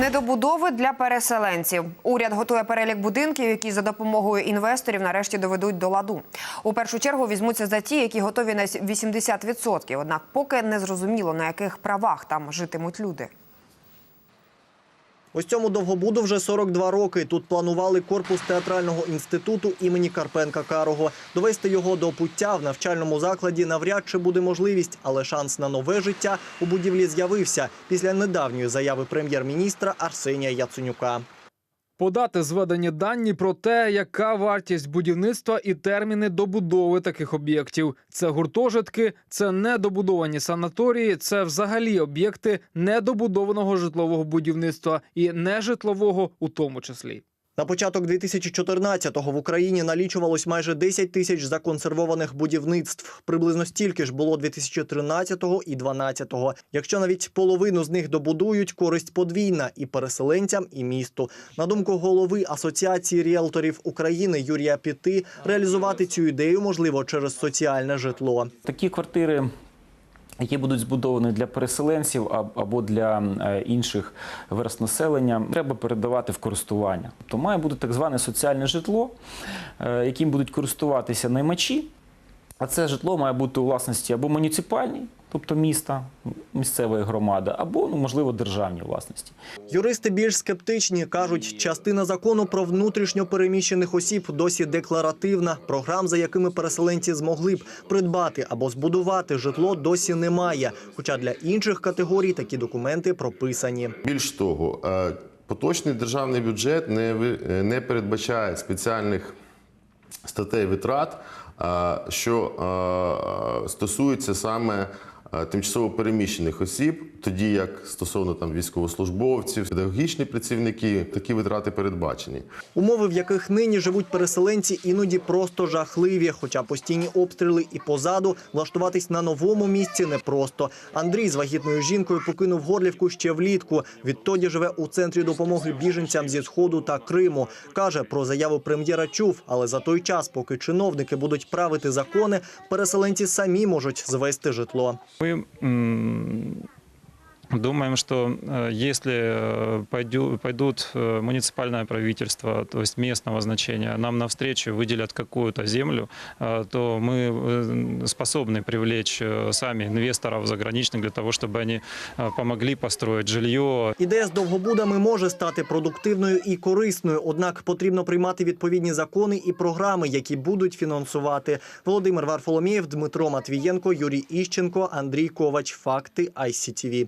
Недобудови для переселенців. Уряд готує перелік будинків, які за допомогою інвесторів нарешті доведуть до ладу. У першу чергу візьмуться за ті, які готові на 80%. Однак поки не зрозуміло, на яких правах там житимуть люди. Ось цьому довгобуду вже 42 роки. Тут планували корпус театрального інституту імені Карпенка Карого. Довести його до пуття в навчальному закладі навряд чи буде можливість, але шанс на нове життя у будівлі з'явився після недавньої заяви прем'єр-міністра Арсенія Яценюка. Подати зведені дані про те, яка вартість будівництва і терміни добудови таких об'єктів. Це гуртожитки, це недобудовані санаторії, це взагалі об'єкти недобудованого житлового будівництва і нежитлового у тому числі. На початок 2014-го в Україні налічувалось майже 10 тисяч законсервованих будівництв. Приблизно стільки ж було 2013-го і 2012-го. Якщо навіть половину з них добудують, користь подвійна і переселенцям, і місту. На думку голови Асоціації ріелторів України Юрія Піти, реалізувати цю ідею можливо через соціальне житло. Такі квартири. Які будуть збудовані для переселенців або для е, інших верст населення, треба передавати в користування. Тобто має бути так зване соціальне житло, е, яким будуть користуватися наймачі. А це житло має бути у власності або муніципальній, тобто міста, місцевої громади, або ну, можливо державній власності. Юристи більш скептичні кажуть, частина закону про внутрішньо переміщених осіб досі декларативна. Програм, за якими переселенці змогли б придбати або збудувати житло, досі немає. Хоча для інших категорій такі документи прописані. Більш того, е, поточний державний бюджет не, ви- е, не передбачає спеціальних статей витрат, е, що стосується саме тимчасово переміщених осіб, тоді як стосовно там військовослужбовців, педагогічні працівники, такі витрати передбачені. Умови, в яких нині живуть переселенці, іноді просто жахливі. Хоча постійні обстріли і позаду влаштуватись на новому місці непросто. Андрій з вагітною жінкою покинув Горлівку ще влітку. Відтоді живе у центрі допомоги біженцям зі сходу та Криму. каже про заяву прем'єра чув, але за той час, поки чиновники будуть правити закони, переселенці самі можуть звести житло. Мы м, думаем, что э, если э, пойдю- пойдут э, муниципальное правительство, то есть местного значения, нам навстречу выделят какую-то землю, э, то мы э, способны привлечь э, сами инвесторов заграничных для того, чтобы они э, помогли построить жилье, Ідея з довгобудами може стати продуктивною і корисною, однак потрібно приймати відповідні закони і програми, які будуть фінансувати. Володимир Варфоломєєв, Дмитро Матвієнко, Юрій Іщенко, Андрій Ковач. Факти ICTV.